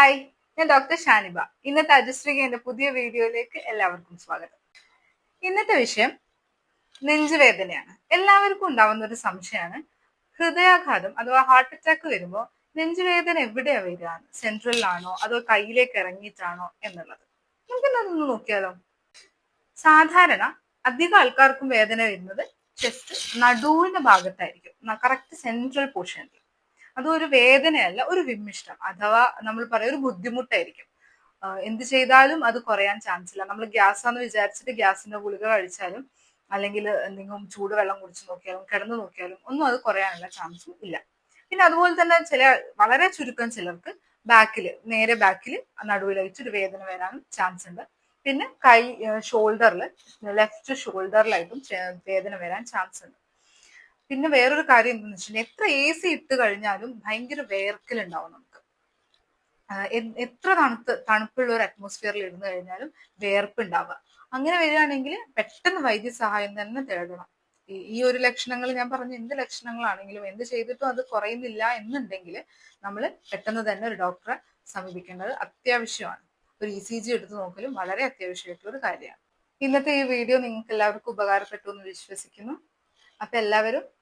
Hi ഞാൻ doctor Shaniba. ഇന്നത്തെ അജസ്ട്രിക എന്റെ പുതിയ വീഡിയോയിലേക്ക് എല്ലാവർക്കും സ്വാഗതം. ഇന്നത്തെ വിഷയം നെഞ്ചുവേദനയാണ്. എല്ലാവർക്കും ഉണ്ടാവുന്ന ഒരു സംശയമാണ്. ഹൃദയാഘാതം അഥവാ ഹാർട്ട് അറ്റാക്ക് വരുമ്പോൾ നെഞ്ചുവേദന എവിടെയാ വരിക സെൻട്രലിലാണോ അതോ കയ്യിലേക്ക് ഇറങ്ങിയിട്ടാണോ എന്നുള്ളത്. നമുക്കിന്നതൊന്ന് നോക്കിയാലോ? സാധാരണ അധികം ആൾക്കാർക്കും വേദന വരുന്നത് ചെസ്റ്റ് നടുവിന്റെ ഭാഗത്തായിരിക്കും. കറക്റ്റ് സെൻട്രൽ പോർഷനിൽ അതൊരു വേദനയല്ല ഒരു വിമ്മിഷ്ടം. അഥവാ നമ്മൾ പറയും ഒരു ബുദ്ധിമുട്ടായിരിക്കും. എന്ത് ചെയ്താലും അത് കുറയാൻ ചാൻസ് ഇല്ല. നമ്മൾ ഗ്യാസ് ആണെന്ന് വിചാരിച്ചിട്ട് ഗ്യാസിന്റെ ഗുളിക കഴിച്ചാലും അല്ലെങ്കിൽ എന്തെങ്കിലും ചൂടുവെള്ളം കുടിച്ച് നോക്കിയാലും കിടന്നു നോക്കിയാലും ഒന്നും അത് കുറയാനുള്ള ചാൻസും ഇല്ല. പിന്നെ അതുപോലെ തന്നെ ചില വളരെ ചുരുക്കം ചിലർക്ക് ബാക്കിൽ നേരെ ബാക്കിൽ നടുവിൽ വെച്ചൊരു വേദന വരാനും ചാൻസ് ഉണ്ട്. പിന്നെ കൈ ഷോൾഡറിൽ ലെഫ്റ്റ് ഷോൾഡറിലായിട്ടും വേദന വരാൻ ചാൻസ് ഉണ്ട്. പിന്നെ വേറൊരു കാര്യം എന്താണെന്ന് വെച്ചിട്ടുണ്ടെങ്കിൽ എത്ര എ സി ഇട്ട് കഴിഞ്ഞാലും ഭയങ്കര വേർക്കലുണ്ടാവും നമുക്ക്. എത്ര തണുത്ത് തണുപ്പുള്ള ഒരു അറ്റ്മോസ്ഫിയറിൽ ഇരുന്ന് കഴിഞ്ഞാലും വേർപ്പ് ഉണ്ടാവുക അങ്ങനെ വരികയാണെങ്കിൽ പെട്ടെന്ന് വൈദ്യസഹായം തന്നെ തേടണം. ഈ ഒരു ലക്ഷണങ്ങൾ ഞാൻ പറഞ്ഞ എന്ത് ലക്ഷണങ്ങളാണെങ്കിലും എന്ത് ചെയ്തിട്ടും അത് കുറയുന്നില്ല എന്നുണ്ടെങ്കിൽ നമ്മൾ പെട്ടെന്ന് തന്നെ ഒരു ഡോക്ടറെ സമീപിക്കേണ്ടത് അത്യാവശ്യമാണ്. ഒരു ഇ സി ജി എടുത്ത് നോക്കലും വളരെ അത്യാവശ്യമായിട്ടുള്ള ഒരു കാര്യമാണ്. ഇന്നത്തെ ഈ വീഡിയോ നിങ്ങൾക്ക് എല്ലാവർക്കും ഉപകാരപ്പെട്ടു എന്ന് വിശ്വസിക്കുന്നു. അപ്പൊ എല്ലാവരും